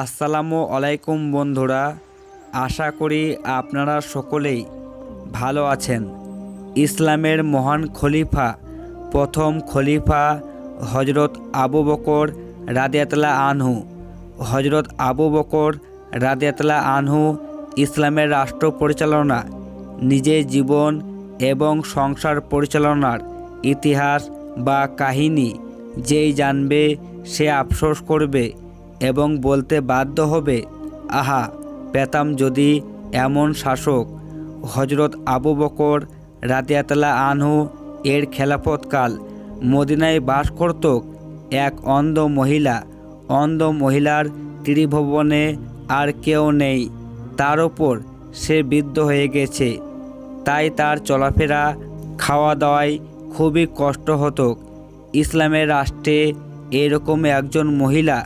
আসসালামু আলাইকুম বন্ধুরা, আশা করি আপনারা সকলেই ভালো আছেন। ইসলামের মহান খলিফা, প্রথম খলিফা হজরত আবু বকর রাদিয়াতলা আনহু। হজরত আবু বকর রাদিয়াতলা আনহু ইসলামের রাষ্ট্র পরিচালনা, নিজের জীবন এবং সংসার পরিচালনার ইতিহাস বা কাহিনী যেই জানবে সে আফসোস করবে। এবং বলতে বাধ্য হবে, আহা, পেতাম যদি এমন শাসক হজরত আবু বকর রাতিয়াতলা আনহু এর খেলাফতকাল মদিনায় বাস করত এক অন্ধ মহিলা। অন্ধ মহিলার ত্রিভুবনে আর কেউ নেই, তার ওপর সে বৃদ্ধ হয়ে গেছে। তাই তার চলাফেরা খাওয়া দাওয়ায় খুবই কষ্ট হতো। ইসলামের রাষ্ট্রে এরকম একজন মহিলা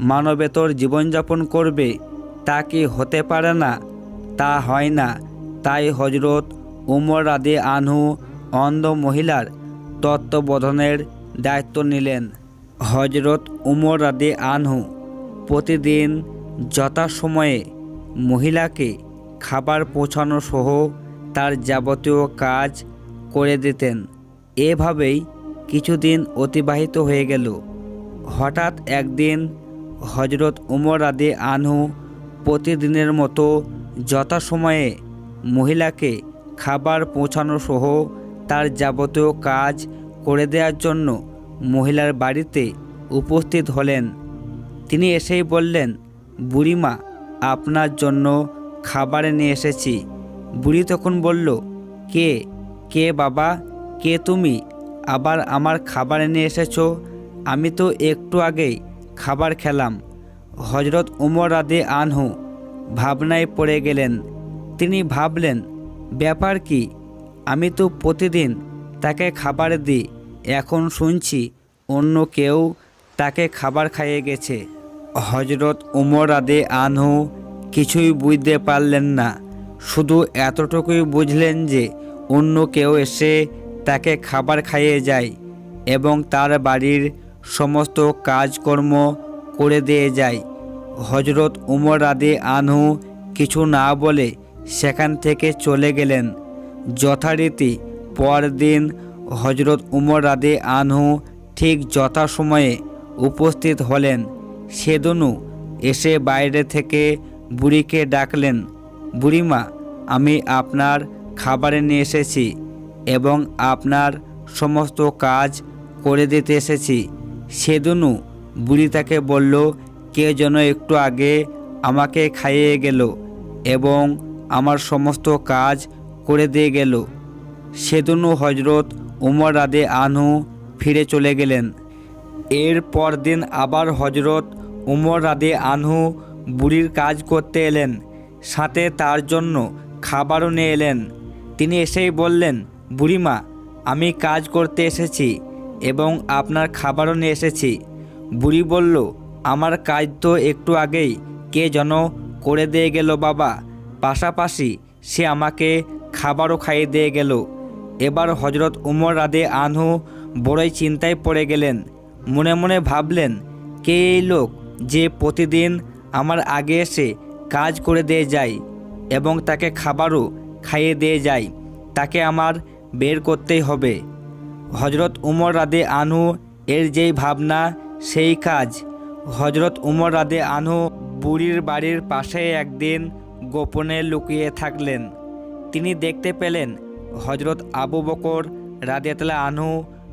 মানবেতর জীবনযাপন করবে তা কি হতে পারে না? তা হয় না। তাই হজরত উমর রাদে আনহু অন্ধ মহিলার তত্ত্ববোধনের দায়িত্ব নিলেন। হজরত উমর রাদে আনহু প্রতিদিন যথাসময়ে মহিলাকে খাবার পৌঁছানো সহ তার যাবতীয় কাজ করে দিতেন। এভাবেই কিছুদিন অতিবাহিত হয়ে গেল। হঠাৎ একদিন হজরত উমর আদে আনহু প্রতিদিনের মতো যথাসময়ে মহিলাকে খাবার পৌঁছানো সহ তার যাবতীয় কাজ করে দেওয়ার জন্য মহিলার বাড়িতে উপস্থিত হলেন। তিনি এসেই বললেন, বুড়িমা, আপনার জন্য খাবার নিয়ে এসেছি। বুড়ি তখন বলল, কে কে বাবা, কে তুমি? আবার আমার খাবার নিয়ে এসেছ? আমি তো একটু আগেই খাবার খেলাম। হজরত উমর রাদে আনহু ভাবনায় পড়ে গেলেন, তিনি ভাবলেন, ব্যাপার কি? আমি তো প্রতিদিন তাকে খাবার দিই, এখন শুনছি অন্য কেউ তাকে খাবার খাইয়ে গেছে। হজরত উমর রাদে আনহু কিছুই বুঝতে পারলেন না, শুধু এতটুকুই বুঝলেন যে অন্য কেউ এসে তাকে খাবার খাইয়ে যায় এবং তার বাড়ির সমস্ত কাজকর্ম করে দিয়ে যায়। হজরত উমর রাদে আনহু কিছু না বলে সেখান থেকে চলে গেলেন। যথারীতি পরদিন হজরত উমর রাদে আনহু ঠিক যথাসময়ে উপস্থিত হলেন। সেদনু এসে বাইরে থেকে বুড়িকে ডাকলেন, বুড়িমা, আমি আপনার খাবারে নিয়ে এসেছি এবং আপনার সমস্ত কাজ করে দিতে এসেছি। সেদনু বুড়ি তাকে বলল, কে যেন একটু আগে আমাকে খাইয়ে গেল এবং আমার সমস্ত কাজ করে দিয়ে গেল। সেদনু হজরত উমর রাদে আনহু ফিরে চলে গেলেন। এর পরদিন আবার হজরত উমর রাদে আনহু বুড়ির কাজ করতে এলেন, সাথে তার জন্য খাবারও নিয়ে এলেন। তিনি এসেই বললেন, বুড়িমা, আমি কাজ করতে এসেছি। এবং আপনার খাবারও নিয়ে এসেছি। বুড়ি বলল, আমার কাজ তো একটু আগেই। কে যেন করে দিয়ে গেল বাবা। পাশাপাশি সে আমাকে খাবারও খাইয়ে দিয়ে গেল। এবার হজরত উমর রাদে আনহু বড়ই চিন্তায় পড়ে গেলেন। মনে মনে ভাবলেন, কে এই লোক যে প্রতিদিন আমার আগে এসে কাজ করে দিয়ে যায় এবং তাকে খাবারও খাইয়ে দিয়ে যায়? তাকে আমার বের করতেই হবে। হজরত উমর রাদে আনহু এর যেই ভাবনা, সেই কাজ। হজরত উমর রাদে আনহু বুড়ির বাড়ির পাশে একদিন গোপনে লুকিয়ে থাকলেন। তিনি দেখতে পেলেন হজরত আবু বকর রাদেতলা আনহু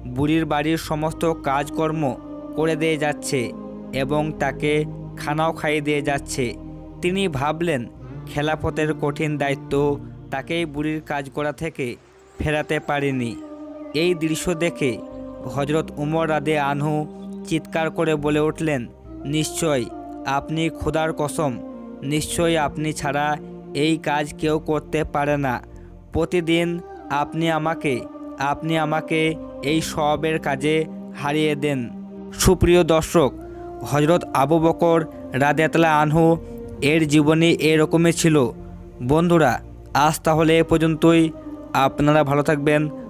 বুড়ির বাড়ির সমস্ত কাজকর্ম করে দিয়ে যাচ্ছে এবং তাকে খানাও খাইয়ে দিয়ে যাচ্ছে। তিনি ভাবলেন, খেলাফতের কঠিন দায়িত্ব তাকেই বুড়ির কাজ করা থেকে ফেরাতে পারেনি। এই দৃশ্য দেখে হজরত উমর রাদে আনহু চিৎকার করে বলে উঠলেন, নিশ্চয় আপনি খোদার কসম, নিশ্চয় আপনি ছাড়া এই কাজ কেউ করতে পারে না। প্রতিদিন আপনি আমাকে আপনি আমাকে এই সবের কাজে হারিয়ে দেন। সুপ্রিয় দর্শক, হজরত আবু বকর রাদেতলা আনহু এর জীবনী এরকমই ছিল। বন্ধুরা, আজ তাহলে এ পর্যন্তই। আপনারা ভালো থাকবেন।